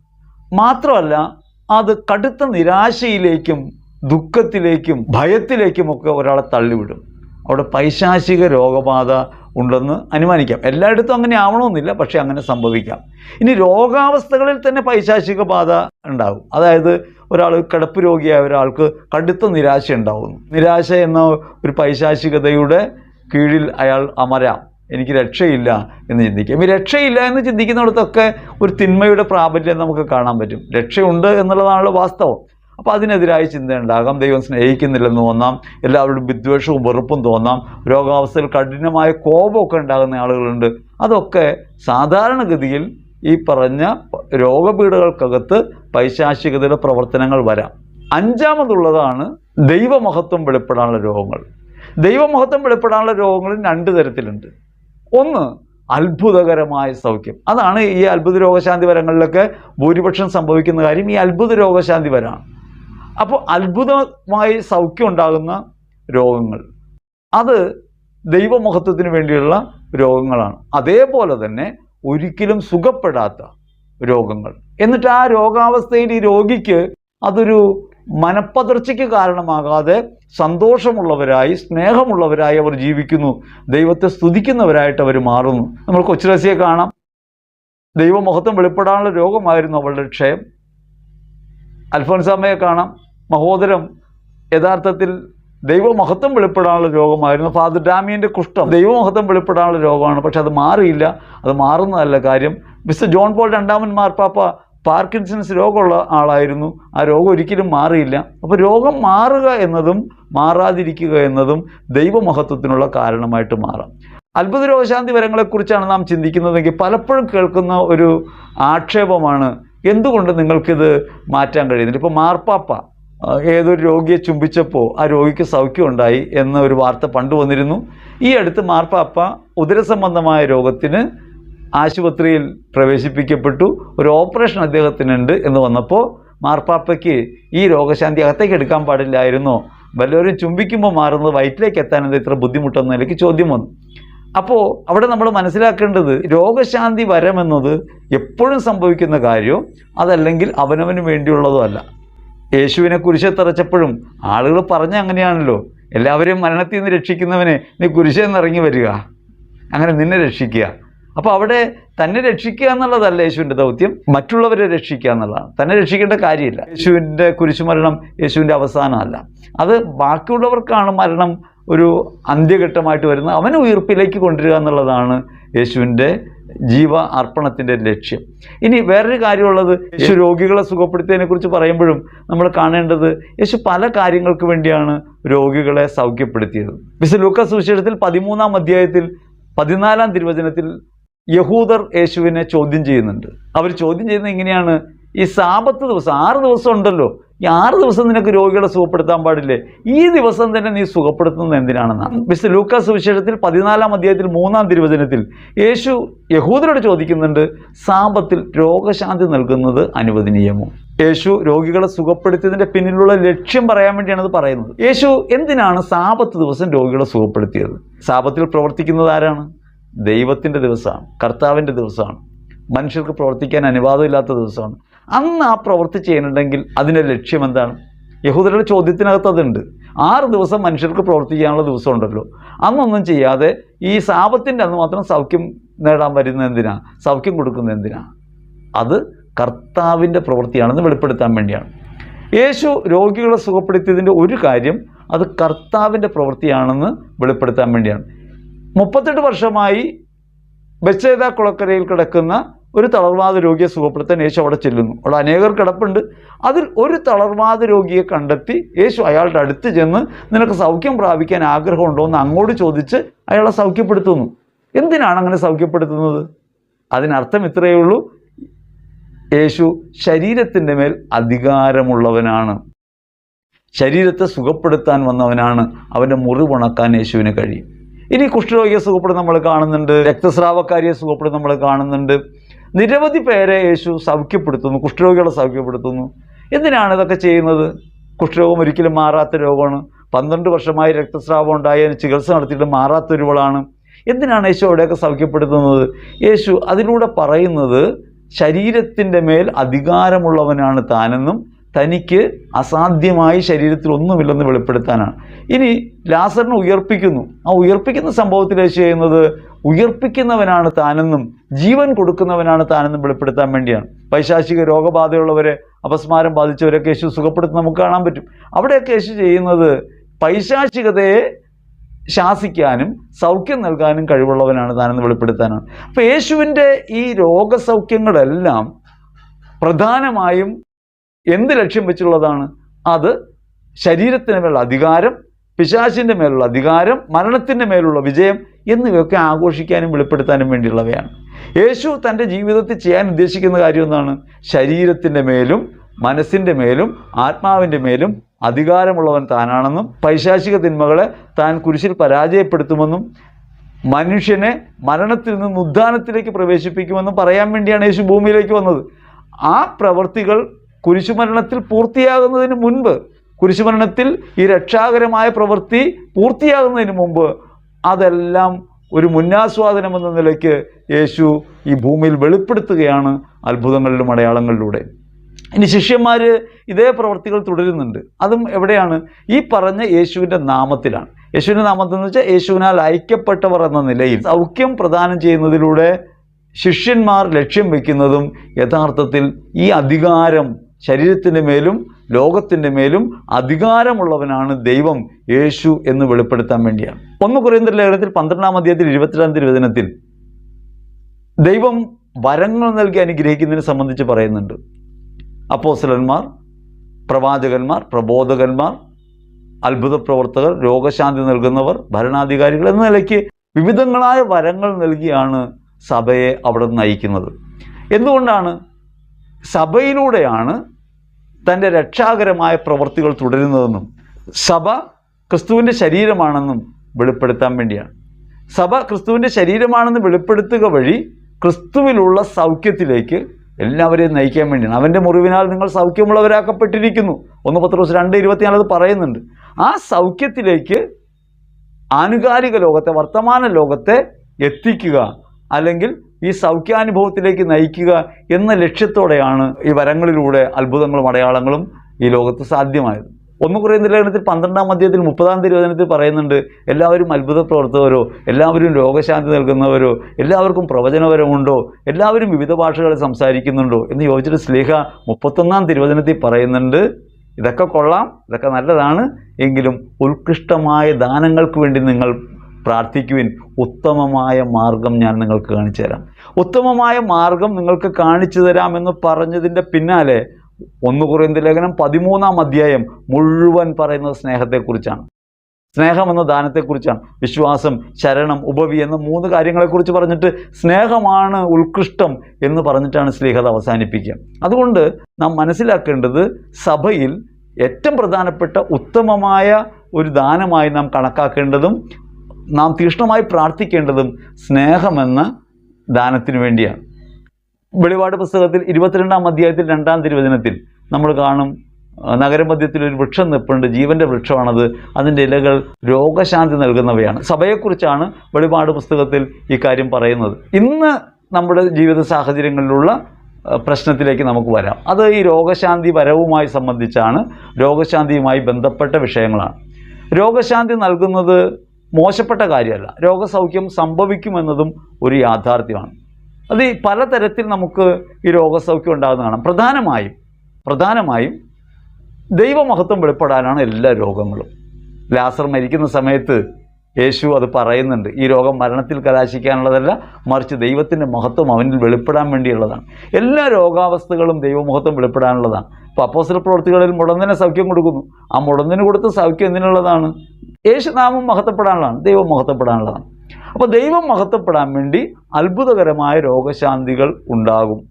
മാത്രമല്ല അത് കടുത്ത നിരാശയിലേക്കും ദുഃഖത്തിലേക്കും ഭയത്തിലേക്കുമൊക്കെ ഒരാളെ തള്ളിവിടും. അവിടെ പൈശാചിക രോഗബാധ ഉണ്ടെന്ന് അനുമാനിക്കാം. എല്ലായിടത്തും അങ്ങനെ ആവണമെന്നില്ല പക്ഷേ അങ്ങനെ സംഭവിക്കാം. ഇനി രോഗാവസ്ഥകളിൽ തന്നെ പൈശാചിക ബാധ ഉണ്ടാകും. അതായത് ഒരാൾ കിടപ്പ് രോഗിയായ ഒരാൾക്ക് കടുത്ത നിരാശ ഉണ്ടാകുന്നു നിരാശ എന്ന ഒരു പൈശാചികതയുടെ കീഴിൽ അയാൾ അമരാം. എനിക്ക് രക്ഷയില്ല എന്ന് ചിന്തിക്കാം. ഈ രക്ഷയില്ല എന്ന് ചിന്തിക്കുന്നിടത്തൊക്കെ ഒരു തിന്മയുടെ പ്രാബല്യം നമുക്ക് കാണാൻ പറ്റും. രക്ഷയുണ്ട് എന്നുള്ളതാണല്ലോ വാസ്തവം. അപ്പോൾ അതിനെതിരായ ചിന്ത ഉണ്ടാകാം ദൈവം സ്നേഹിക്കുന്നില്ലെന്ന് തോന്നാം. എല്ലാവരുടെയും വിദ്വേഷവും വെറുപ്പും തോന്നാം. രോഗാവസ്ഥയിൽ കഠിനമായ കോപമൊക്കെ ഉണ്ടാകുന്ന ആളുകളുണ്ട്. അതൊക്കെ സാധാരണഗതിയിൽ ഈ പറഞ്ഞ രോഗപീഠകൾക്കകത്ത് പൈശാചികതയുടെ പ്രവർത്തനങ്ങൾ വരാം. അഞ്ചാമതുള്ളതാണ് ദൈവമഹത്വം വെളിപ്പെടാനുള്ള രോഗങ്ങൾ. ദൈവമഹത്വം വെളിപ്പെടാനുള്ള രോഗങ്ങൾ രണ്ട് തരത്തിലുണ്ട്. ഒന്ന് അത്ഭുതകരമായ സൗഖ്യം. അതാണ് ഈ അത്ഭുത രോഗശാന്തി വരങ്ങളിലൊക്കെ ഭൂരിപക്ഷം സംഭവിക്കുന്ന കാര്യം. ഈ അത്ഭുത രോഗശാന്തി വരാണ്. അപ്പോൾ അത്ഭുതമായി സൗഖ്യം ഉണ്ടാകുന്ന രോഗങ്ങൾ. അത് ദൈവമഹത്വത്തിന് വേണ്ടിയുള്ള രോഗങ്ങളാണ്. അതേപോലെ തന്നെ ഒരിക്കലും സുഖപ്പെടാത്ത രോഗങ്ങൾ. എന്നിട്ട് ആ രോഗാവസ്ഥയിൽ ഈ രോഗിക്ക് അതൊരു മനപ്പതർച്ചയ്ക്ക് കാരണമാകാതെ സന്തോഷമുള്ളവരായി സ്നേഹമുള്ളവരായി അവർ ജീവിക്കുന്നു. ദൈവത്തെ സ്തുതിക്കുന്നവരായിട്ട് അവർ മാറുന്നു. നമ്മൾ കൊച്ചുരസിയെ കാണാം. ദൈവമഹത്വം വെളിപ്പെടാനുള്ള രോഗമായിരുന്നു അവളുടെ ക്ഷയം. അൽഫോൻസാമ്മയെ കാണാം. മഹോദരം യഥാർത്ഥത്തിൽ ദൈവമഹത്വം വെളിപ്പെടാനുള്ള രോഗമായിരുന്നു. ഫാദർ ഡാമിയന്റെ കുഷ്ഠം. ദൈവമഹത്വം വെളിപ്പെടാനുള്ള രോഗമാണ്. പക്ഷെ അത് മാറിയില്ല. അത് മാറുന്നതല്ല കാര്യം. മിസ്റ്റർ ജോൺ പോൾ രണ്ടാമൻ മാർപ്പാപ്പ പാർക്കിൻസൺസ് രോഗമുള്ള ആളായിരുന്നു. ആ രോഗം ഒരിക്കലും മാറിയില്ല. അപ്പോൾ രോഗം മാറുക എന്നതും മാറാതിരിക്കുക എന്നതും ദൈവമഹത്വത്തിനുള്ള കാരണമായിട്ട് മാറാം. അത്ഭുത രോഗശാന്തി വരങ്ങളെക്കുറിച്ചാണ് നാം ചിന്തിക്കുന്നതെങ്കിൽ പലപ്പോഴും കേൾക്കുന്ന ഒരു ആക്ഷേപമാണ് എന്തുകൊണ്ട് നിങ്ങൾക്കിത് മാറ്റാൻ കഴിയുന്നില്ല? ഇപ്പോൾ മാർപ്പാപ്പ ഏതൊരു രോഗിയെ ചുംബിച്ചപ്പോൾ ആ രോഗിക്ക് സൗഖ്യം ഉണ്ടായി എന്ന ഒരു വാർത്ത പണ്ട് വന്നിരുന്നു. ഈ അടുത്ത് മാർപ്പാപ്പ ഉദരസംബന്ധമായ രോഗത്തിന് ആശുപത്രിയിൽ പ്രവേശിപ്പിക്കപ്പെട്ടു. ഒരു ഓപ്പറേഷൻ അദ്ദേഹത്തിനുണ്ട് എന്ന് വന്നപ്പോൾ മാർപ്പാപ്പയ്ക്ക് ഈ രോഗശാന്തി അകത്തേക്ക് എടുക്കാൻ പാടില്ലായിരുന്നു. വല്ലവരും ചുംബിക്കുമ്പോൾ മാറുന്നത് വയറ്റിലേക്ക് എത്താൻ എന്താ ഇത്ര ബുദ്ധിമുട്ടെന്ന് നിലയ്ക്ക് ചോദ്യം വന്നു. അപ്പോൾ അവിടെ നമ്മൾ മനസ്സിലാക്കേണ്ടത് രോഗശാന്തി വരമെന്നത് എപ്പോഴും സംഭവിക്കുന്ന കാര്യവും അതല്ലെങ്കിൽ അവനവന് വേണ്ടിയുള്ളതും അല്ല. യേശുവിനെ കുരിശെ തറച്ചപ്പോഴും ആളുകൾ പറഞ്ഞ അങ്ങനെയാണല്ലോ എല്ലാവരെയും മരണത്തിൽ നിന്ന് രക്ഷിക്കുന്നവനെ നീ നിന്ന് ഇറങ്ങി വരിക. അങ്ങനെ നിന്നെ രക്ഷിക്കുക. അപ്പോൾ അവിടെ തന്നെ രക്ഷിക്കുക എന്നുള്ളതല്ല യേശുവിന്റെ ദൗത്യം. മറ്റുള്ളവരെ രക്ഷിക്കുക എന്നുള്ളതാണ്. തന്നെ രക്ഷിക്കേണ്ട കാര്യമില്ല. യേശുവിന്റെ കുരിശുമരണം യേശുവിന്റെ അവസാനമല്ല. അത് ബാക്കിയുള്ളവർക്കാണ് മരണം ഒരു അന്ത്യഘട്ടമായിട്ട് വരുന്നത്. അവനെ ഉയർപ്പിലേക്ക് കൊണ്ടുവരിക എന്നുള്ളതാണ് യേശുവിന്റെ ജീവ അർപ്പണത്തിന്റെ ലക്ഷ്യം. ഇനി വേറൊരു കാര്യമുള്ളത് യേശു രോഗികളെ സുഖപ്പെടുത്തിയതിനെ കുറിച്ച് പറയുമ്പോഴും നമ്മൾ കാണേണ്ടത് യേശു പല കാര്യങ്ങൾക്ക് വേണ്ടിയാണ് രോഗികളെ സൗഖ്യപ്പെടുത്തിയത്. മിസ് ലൂക്കസ് സുവിശേഷത്തിൽ പതിമൂന്നാം അധ്യായത്തിൽ പതിനാലാം തിരുവചനത്തിൽ യഹൂദർ യേശുവിനെ ചോദ്യം ചെയ്യുന്നുണ്ട്. അവർ ചോദ്യം ചെയ്യുന്നത് എങ്ങനെയാണ് ഈ സാപത്ത് ദിവസം ആറ് ദിവസം ഉണ്ടല്ലോ ഈ ആറ് ദിവസം നിനക്ക് രോഗികളെ സുഖപ്പെടുത്താൻ പാടില്ലേ? ഈ ദിവസം തന്നെ നീ സുഖപ്പെടുത്തുന്നത് എന്തിനാണെന്നാണ്? മിസ്റ്റർ ലൂക്കാസ് സുവിശേഷത്തിൽ പതിനാലാം അധ്യായത്തിൽ മൂന്നാം തിരുവചനത്തിൽ യേശു യഹൂദരോട് ചോദിക്കുന്നുണ്ട് സാപത്തിൽ രോഗശാന്തി നൽകുന്നത് അനുവദനീയമോ? യേശു രോഗികളെ സുഖപ്പെടുത്തിയതിന്റെ പിന്നിലുള്ള ലക്ഷ്യം പറയാൻ വേണ്ടിയാണ് അത് പറയുന്നത്. യേശു എന്തിനാണ് സാപത്ത് ദിവസം രോഗികളെ സുഖപ്പെടുത്തിയത്? സാപത്തിൽ പ്രവർത്തിക്കുന്നത് ആരാണ്? ദൈവത്തിന്റെ ദിവസമാണ് കർത്താവിന്റെ ദിവസമാണ്. മനുഷ്യർക്ക് പ്രവർത്തിക്കാൻ അനുവാദമില്ലാത്ത ദിവസമാണ്. അന്ന് ആ പ്രവൃത്തി ചെയ്യുന്നുണ്ടെങ്കിൽ അതിന്റെ ലക്ഷ്യം എന്താണ്? യഹൂദരുടെ ചോദ്യത്തിനകത്ത് അതുണ്ട്. ആറ് ദിവസം മനുഷ്യർക്ക് പ്രവർത്തിക്കാനുള്ള ദിവസം ഉണ്ടല്ലോ. അന്നൊന്നും ചെയ്യാതെ ഈ സാപത്തിന്റെ അന്ന് മാത്രം സൗഖ്യം നേടാൻ വരുന്ന എന്തിനാ? സൗഖ്യം കൊടുക്കുന്ന എന്തിനാ? അത് കർത്താവിന്റെ പ്രവൃത്തിയാണെന്ന് വെളിപ്പെടുത്താൻ വേണ്ടിയാണ്. യേശു രോഗികളെ സുഖപ്പെടുത്തിയതിന്റെ ഒരു കാര്യം അത് കർത്താവിന്റെ പ്രവൃത്തിയാണെന്ന് വെളിപ്പെടുത്താൻ വേണ്ടിയാണ്. മുപ്പത്തെട്ട് വർഷമായി ബച്ചേത കുളക്കരയിൽ കിടക്കുന്ന ഒരു തളർവാദ രോഗിയെ സുഖപ്പെടുത്താൻ യേശു അവിടെ ചെല്ലുന്നു. അവിടെ അനേകർ കിടപ്പുണ്ട്. അതിൽ ഒരു തളർവാദ രോഗിയെ കണ്ടെത്തി യേശു അയാളുടെ അടുത്ത് ചെന്ന് നിനക്ക് സൗഖ്യം പ്രാപിക്കാൻ ആഗ്രഹമുണ്ടോ എന്ന് അങ്ങോട്ട് ചോദിച്ച് അയാളെ സൗഖ്യപ്പെടുത്തുന്നു. എന്തിനാണ് അങ്ങനെ സൗഖ്യപ്പെടുത്തുന്നത്? അതിനർത്ഥം ഇത്രയേ ഉള്ളൂ. യേശു ശരീരത്തിന്റെ മേൽ അധികാരമുള്ളവനാണ്. ശരീരത്തെ സുഖപ്പെടുത്താൻ വന്നവനാണ്. അവന്റെ മുറിവുണക്കാൻ യേശുവിന് കഴിയും. ഇനി കുഷ്ഠരോഗിയെ സുഖപ്പെടുന്ന നമ്മൾ കാണുന്നുണ്ട്. രക്തസ്രാവക്കാരിയെ സുഖപ്പെടുന്ന നമ്മൾ കാണുന്നുണ്ട്. നിരവധി പേരെ യേശു സൗഖ്യപ്പെടുത്തുന്നു കുഷ്ഠരോഗികളെ സൗഖ്യപ്പെടുത്തുന്നു. എന്തിനാണ് ഇതൊക്കെ ചെയ്യുന്നത്? കുഷ്ഠരോഗം ഒരിക്കലും മാറാത്ത രോഗമാണ്. പന്ത്രണ്ട് വർഷമായി രക്തസ്രാവം ഉണ്ടായി അതിന് ചികിത്സ നടത്തിയിട്ട് മാറാത്തൊരുവളാണ് എന്തിനാണ് യേശു അവിടെയൊക്കെ സൗഖ്യപ്പെടുത്തുന്നത്? യേശു അതിലൂടെ പറയുന്നത് ശരീരത്തിന്റെ മേൽ അധികാരമുള്ളവനാണ് താനെന്നും തനിക്ക് അസാധ്യമായി ശരീരത്തിൽ ഒന്നുമില്ലെന്ന് വെളിപ്പെടുത്താനാണ്. ഇനി ലാസറിനെ ഉയർപ്പിക്കുന്നു. ആ ഉയർപ്പിക്കുന്ന സംഭവത്തിൽ ചെയ്യുന്നത് ഉയർപ്പിക്കുന്നവനാണ് താനെന്നും ജീവൻ കൊടുക്കുന്നവനാണ് താനെന്നും വെളിപ്പെടുത്താൻ വേണ്ടിയാണ്. പൈശാചിക രോഗബാധയുള്ളവരെ അപസ്മാരം ബാധിച്ചവരൊക്കെ യേശു സുഖപ്പെടുത്തുന്ന നമുക്ക് കാണാൻ പറ്റും. അവിടെയൊക്കെ യേശു ചെയ്യുന്നത് പൈശാചികതയെ ശാസിക്കാനും സൗഖ്യം നൽകാനും കഴിവുള്ളവനാണ് താനെന്ന് വെളിപ്പെടുത്താനാണ്. അപ്പോൾ യേശുവിന്റെ ഈ രോഗസൗഖ്യങ്ങളെല്ലാം പ്രധാനമായും എന്ത് ലക്ഷ്യം വെച്ചുള്ളതാണ്? അത് ശരീരത്തിന് മേലുള്ള അധികാരം പിശാചിന്റെ മേലുള്ള അധികാരം മരണത്തിന്റെ മേലുള്ള വിജയം എന്നിവയൊക്കെ ആഘോഷിക്കാനും വെളിപ്പെടുത്താനും വേണ്ടിയുള്ളവയാണ്. യേശു തന്റെ ജീവിതത്തിൽ ചെയ്യാൻ ഉദ്ദേശിക്കുന്ന കാര്യം എന്താണ്? ശരീരത്തിന്റെ മേലും മനസ്സിന്റെ മേലും ആത്മാവിന്റെ മേലും അധികാരമുള്ളവൻ താനാണെന്നും പൈശാചിക തിന്മകളെ താൻ കുരിശിൽ പരാജയപ്പെടുത്തുമെന്നും മനുഷ്യനെ മരണത്തിൽ നിന്ന് ഉദ്ധാനത്തിലേക്ക് പ്രവേശിപ്പിക്കുമെന്നും പറയാൻ വേണ്ടിയാണ് യേശു ഭൂമിയിലേക്ക് വന്നത്. ആ പ്രവൃത്തികൾ കുരിശുമരണത്തിൽ പൂർത്തിയാകുന്നതിന് മുൻപ് കുരിശുമരണത്തിൽ ഈ രക്ഷാകരമായ പ്രവൃത്തി പൂർത്തിയാകുന്നതിന് മുമ്പ് അതെല്ലാം ഒരു മുന്നാസ്വാദനം എന്ന നിലയ്ക്ക് യേശു ഈ ഭൂമിയിൽ വെളിപ്പെടുത്തുകയാണ് അത്ഭുതങ്ങളിലും അടയാളങ്ങളിലൂടെ. ഇനി ശിഷ്യന്മാർ ഇതേ പ്രവൃത്തികൾ തുടരുന്നുണ്ട്. അതും എവിടെയാണ്? ഈ പറഞ്ഞ യേശുവിന്റെ നാമത്തിലാണ്. യേശുവിന്റെ നാമത്തിൽ എന്ന് വെച്ചാൽ യേശുവിനാൽ ഐക്യപ്പെട്ടവർ എന്ന നിലയിൽ സൗഖ്യം പ്രദാനം ചെയ്യുന്നതിലൂടെ ശിഷ്യന്മാർ ലക്ഷ്യം വയ്ക്കുന്നതും യഥാർത്ഥത്തിൽ ഈ അധികാരം ശരീരത്തിന്റെ മേലും ലോകത്തിന്റെ മേലും അധികാരമുള്ളവനാണ് ദൈവം യേശു എന്ന് വെളിപ്പെടുത്താൻ വേണ്ടിയാണ്. ഒന്ന് കുറയുന്ന ലേഖനത്തിൽ പന്ത്രണ്ടാം അധ്യായത്തിൽ ഇരുപത്തിരണ്ടാം തിരുവചനത്തിൽ ദൈവം വരങ്ങൾ നൽകി അനുഗ്രഹിക്കുന്നതിനെ സംബന്ധിച്ച് പറയുന്നുണ്ട്. അപ്പോസലന്മാർ പ്രവാചകന്മാർ പ്രബോധകന്മാർ അത്ഭുത പ്രവർത്തകർ രോഗശാന്തി നൽകുന്നവർ ഭരണാധികാരികൾ എന്ന നിലയ്ക്ക് വിവിധങ്ങളായ വരങ്ങൾ നൽകിയാണ് സഭയെ അവിടെ നയിക്കുന്നത്. എന്തുകൊണ്ടാണ്? സഭയിലൂടെയാണ് തന്റെ രക്ഷാകരമായ പ്രവൃത്തികൾ തുടരുന്നതെന്നും സഭ ക്രിസ്തുവിന്റെ ശരീരമാണെന്നും വെളിപ്പെടുത്താൻ വേണ്ടിയാണ്. സഭ ക്രിസ്തുവിന്റെ ശരീരമാണെന്ന് വെളിപ്പെടുത്തുക വഴി ക്രിസ്തുവിലുള്ള സൗഖ്യത്തിലേക്ക് എല്ലാവരെയും നയിക്കാൻ വേണ്ടിയാണ്. അവന്റെ മുറിവിനാൽ നിങ്ങൾ സൗഖ്യമുള്ളവരാക്കപ്പെട്ടിരിക്കുന്നു. ഒന്ന് പത്ത് ദിവസം രണ്ട് ഇരുപത്തിനാലത് പറയുന്നുണ്ട്. ആ സൗഖ്യത്തിലേക്ക് ആനുകാലിക ലോകത്തെ വർത്തമാന ലോകത്തെ എത്തിക്കുക അല്ലെങ്കിൽ ഈ സൗഖ്യാനുഭവത്തിലേക്ക് നയിക്കുക എന്ന ലക്ഷ്യത്തോടെയാണ് ഈ വരങ്ങളിലൂടെ അത്ഭുതങ്ങളും അടയാളങ്ങളും ഈ ലോകത്ത് സാധ്യമായത്. ഒന്ന് കുറയുന്ന ലേഖനത്തിൽ പന്ത്രണ്ടാം അധ്യായത്തിൽ മുപ്പതാം തിരുവചനത്തിൽ പറയുന്നുണ്ട് എല്ലാവരും അത്ഭുത പ്രവർത്തകരോ എല്ലാവരും രോഗശാന്തി നൽകുന്നവരോ എല്ലാവർക്കും പ്രവചനപരമുണ്ടോ എല്ലാവരും വിവിധ ഭാഷകളിൽ സംസാരിക്കുന്നുണ്ടോ? എന്ന് ചോദിച്ചിട്ട് സ്ലേഹ മുപ്പത്തൊന്നാം തിരുവചനത്തിൽ പറയുന്നുണ്ട് ഇതൊക്കെ കൊള്ളാം ഇതൊക്കെ നല്ലതാണ് എങ്കിലും ഉത്കൃഷ്ടമായ ദാനങ്ങൾക്ക് വേണ്ടി നിങ്ങൾ പ്രാർത്ഥിക്കുവിൻ. ഉത്തമമായ മാർഗം ഞാൻ നിങ്ങൾക്ക് കാണിച്ചു തരാം. ഉത്തമമായ മാർഗം നിങ്ങൾക്ക് കാണിച്ചു തരാമെന്ന് പറഞ്ഞതിന്റെ പിന്നാലെ ഒന്ന് കുറയുന്ന ലേഖനം പതിമൂന്നാം അധ്യായം മുഴുവൻ പറയുന്നത് സ്നേഹത്തെക്കുറിച്ചാണ്. സ്നേഹം എന്ന ദാനത്തെക്കുറിച്ചാണ്. വിശ്വാസം ശരണം ഉപവി എന്ന മൂന്ന് കാര്യങ്ങളെക്കുറിച്ച് പറഞ്ഞിട്ട് സ്നേഹമാണ് ഉത്കൃഷ്ടം എന്ന് പറഞ്ഞിട്ടാണ് സ്നേഹത അവസാനിപ്പിക്കുക. അതുകൊണ്ട് നാം മനസ്സിലാക്കേണ്ടത് സഭയിൽ ഏറ്റവും പ്രധാനപ്പെട്ട ഉത്തമമായ ഒരു ദാനമായി നാം കണക്കാക്കേണ്ടതും നാം തീഷ്ണമായി പ്രാർത്ഥിക്കേണ്ടതും സ്നേഹമെന്ന ദാനത്തിനു വേണ്ടിയാണ്. വെളിപാട് പുസ്തകത്തിൽ ഇരുപത്തിരണ്ടാം അധ്യായത്തിൽ രണ്ടാം തിരുവചനത്തിൽ നമ്മൾ കാണും നഗരമധ്യത്തിൽ ഒരു വൃക്ഷം നിൽപ്പുണ്ട് ജീവന്റെ വൃക്ഷമാണത് അതിന്റെ ഇലകൾ രോഗശാന്തി നൽകുന്നവയാണ്. സഭയെക്കുറിച്ചാണ് വെളിപാട് പുസ്തകത്തിൽ ഈ കാര്യം പറയുന്നത്. ഇന്ന് നമ്മുടെ ജീവിത സാഹചര്യങ്ങളിലുള്ള പ്രശ്നത്തിലേക്ക് നമുക്ക് വരാം. അത് ഈ രോഗശാന്തി വരവുമായി സംബന്ധിച്ചാണ് രോഗശാന്തിയുമായി ബന്ധപ്പെട്ട വിഷയങ്ങളാണ്. രോഗശാന്തി നൽകുന്നത് മോശപ്പെട്ട കാര്യമല്ല. രോഗസൗഖ്യം സംഭവിക്കുമെന്നതും ഒരു യാഥാർത്ഥ്യമാണ്. അത് ഈ പലതരത്തിൽ നമുക്ക് ഈ രോഗസൗഖ്യം ഉണ്ടാകുന്നതാണ് പ്രധാനമായും പ്രധാനമായും ദൈവമഹത്വം വെളിപ്പെടാനാണ് എല്ലാ രോഗങ്ങളും. ലാസർ മരിക്കുന്ന സമയത്ത് യേശു അത് പറയുന്നുണ്ട് ഈ രോഗം മരണത്തിൽ കലാശിക്കാനുള്ളതല്ല മറിച്ച് ദൈവത്തിന്റെ മഹത്വം അവനിൽ വെളിപ്പെടാൻ വേണ്ടിയുള്ളതാണ്. എല്ലാ രോഗാവസ്ഥകളും ദൈവമഹത്വം വെളിപ്പെടാനുള്ളതാണ്. ഇപ്പോൾ അപ്പോസ്റ്റൽ പ്രവർത്തികളിൽ മുടന്തിനെ സൗഖ്യം കൊടുക്കുന്നു. ആ മുടന്തിന് കൊടുത്ത സൗഖ്യം എന്തിനുള്ളതാണ്? യേശുനാമം മഹത്വപ്പെടാനുള്ളതാണ് ദൈവം മഹത്വപ്പെടാനുള്ളതാണ്. അപ്പോൾ ദൈവം മഹത്വപ്പെടാൻ വേണ്ടി അത്ഭുതകരമായ രോഗശാന്തികൾ ഉണ്ടാകും.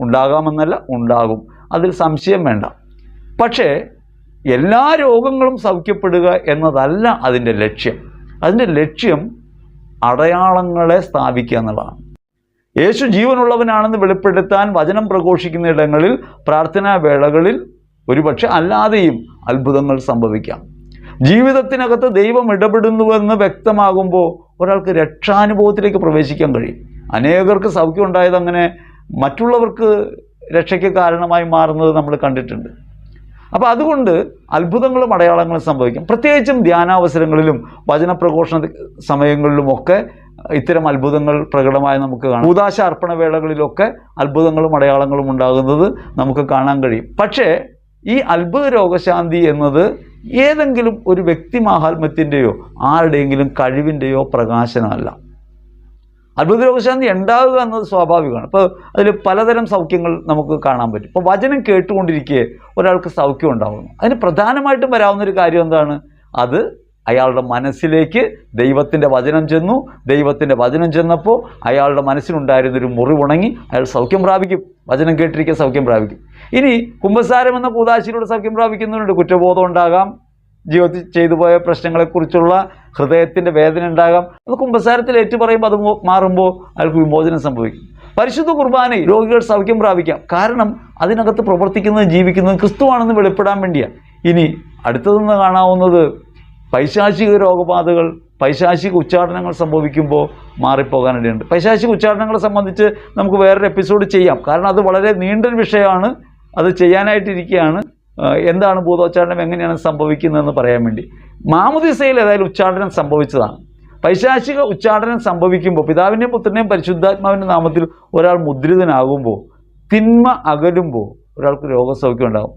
ഉണ്ടാകാമെന്നല്ല ഉണ്ടാകും. അതിൽ സംശയം വേണ്ട. പക്ഷേ എല്ലാ രോഗങ്ങളും സൗഖ്യപ്പെടുക എന്നതല്ല അതിന്റെ ലക്ഷ്യം. അതിന്റെ ലക്ഷ്യം അടയാളങ്ങളെ സ്ഥാപിക്കുക എന്നുള്ളതാണ്. യേശു ജീവനുള്ളവനാണെന്ന് വെളിപ്പെടുത്താൻ വചനം പ്രഘോഷിക്കുന്ന ഇടങ്ങളിൽ പ്രാർത്ഥനാ വേളകളിൽ ഒരുപക്ഷെ അല്ലാതെയും അത്ഭുതങ്ങൾ സംഭവിക്കാം. ജീവിതത്തിനകത്ത് ദൈവം ഇടപെടുന്നുവെന്ന് വ്യക്തമാകുമ്പോൾ ഒരാൾക്ക് രക്ഷാനുഭവത്തിലേക്ക് പ്രവേശിക്കാൻ കഴിയും. അനേകർക്ക് സൗഖ്യം ഉണ്ടായത് അങ്ങനെ മറ്റുള്ളവർക്ക് രക്ഷയ്ക്ക് കാരണമായി മാറുന്നത് നമ്മൾ കണ്ടിട്ടുണ്ട്. അപ്പോൾ അതുകൊണ്ട് അത്ഭുതങ്ങളും അടയാളങ്ങളും സംഭവിക്കും. പ്രത്യേകിച്ചും ധ്യാനാവസരങ്ങളിലും വചനപ്രഘോഷണ സമയങ്ങളിലുമൊക്കെ ഇത്തരം അത്ഭുതങ്ങൾ പ്രകടമായി നമുക്ക് കാണാം. ഭൂതാശ അർപ്പണ വേളകളിലൊക്കെ അത്ഭുതങ്ങളും അടയാളങ്ങളും ഉണ്ടാകുന്നത് നമുക്ക് കാണാൻ കഴിയും. പക്ഷേ ഈ അത്ഭുത രോഗശാന്തി എന്നത് ഏതെങ്കിലും ഒരു വ്യക്തി മാഹാത്മ്യത്തിന്റെയോ ആരുടെയെങ്കിലും കഴിവിന്റെയോ പ്രകാശനമല്ല. അത്ഭുത രോഗശാന്തി ഉണ്ടാവുക എന്നത് സ്വാഭാവികമാണ്. അപ്പോൾ അതിൽ പലതരം സൗഖ്യങ്ങൾ നമുക്ക് കാണാൻ പറ്റും. ഇപ്പോൾ വചനം കേട്ടുകൊണ്ടിരിക്കെ ഒരാൾക്ക് സൗഖ്യം ഉണ്ടാകുന്നു അതിന് പ്രധാനമായിട്ടും വരാവുന്ന ഒരു കാര്യം എന്താണ്? അത് അയാളുടെ മനസ്സിലേക്ക് ദൈവത്തിന്റെ വചനം ചെന്നു. ദൈവത്തിന്റെ വചനം ചെന്നപ്പോൾ അയാളുടെ മനസ്സിലുണ്ടായിരുന്നൊരു മുറിവുണങ്ങി അയാൾ സൗഖ്യം പ്രാപിക്കും. വചനം കേട്ടിരിക്കുക സൗഖ്യം പ്രാപിക്കും. ഇനി കുംഭസാരം എന്ന കൂതാശിയിലൂടെ സൗഖ്യം പ്രാപിക്കുന്നവരുണ്ട് കുറ്റബോധം ഉണ്ടാകാം. ജീവിതത്തിൽ ചെയ്തു പോയ പ്രശ്നങ്ങളെക്കുറിച്ചുള്ള ഹൃദയത്തിന്റെ വേദന ഉണ്ടാകാം. അത് കുമ്പസാരത്തിൽ ഏറ്റു പറയുമ്പോൾ അത് മാറുമ്പോൾ അയാൾക്ക് വിമോചനം സംഭവിക്കും. പരിശുദ്ധ കുർബാനയിൽ രോഗികൾ സൗഖ്യം പ്രാപിക്കാം. കാരണം അതിനകത്ത് പ്രവർത്തിക്കുന്നതും ജീവിക്കുന്നതും ക്രിസ്തുവാണെന്ന് വെളിപ്പെടാൻ വേണ്ടിയാണ് ഇനി അടുത്തതെന്ന് കാണാവുന്നത് പൈശാചിക രോഗബാധകൾ പൈശാചിക ഉച്ചാടനങ്ങൾ സംഭവിക്കുമ്പോൾ മാറിപ്പോകാനിടയുണ്ട് പൈശാചിക ഉച്ചാടനങ്ങളെ സംബന്ധിച്ച് നമുക്ക് വേറൊരു എപ്പിസോഡ് ചെയ്യാം. കാരണം അത് വളരെ നീണ്ടൊരു വിഷയമാണ്. അത് ചെയ്യാനായിട്ടിരിക്കുകയാണ്. എന്താണ് ഭൂതോച്ചാടനം? എങ്ങനെയാണ് സംഭവിക്കുന്നതെന്ന് പറയാൻ വേണ്ടി. മാമുദിസയിൽ ഏതായാലും ഉച്ചാടനം സംഭവിച്ചതാണ്. പൈശാചിക ഉച്ചാടനം സംഭവിക്കുമ്പോൾ പിതാവിന്റെയും പുത്രന്റെയും പരിശുദ്ധാത്മാവിന്റെ നാമത്തിൽ ഒരാൾ മുദ്രിതനാകുമ്പോൾ തിന്മ അകലുമ്പോൾ ഒരാൾക്ക് രോഗസൗഖ്യം ഉണ്ടാകും.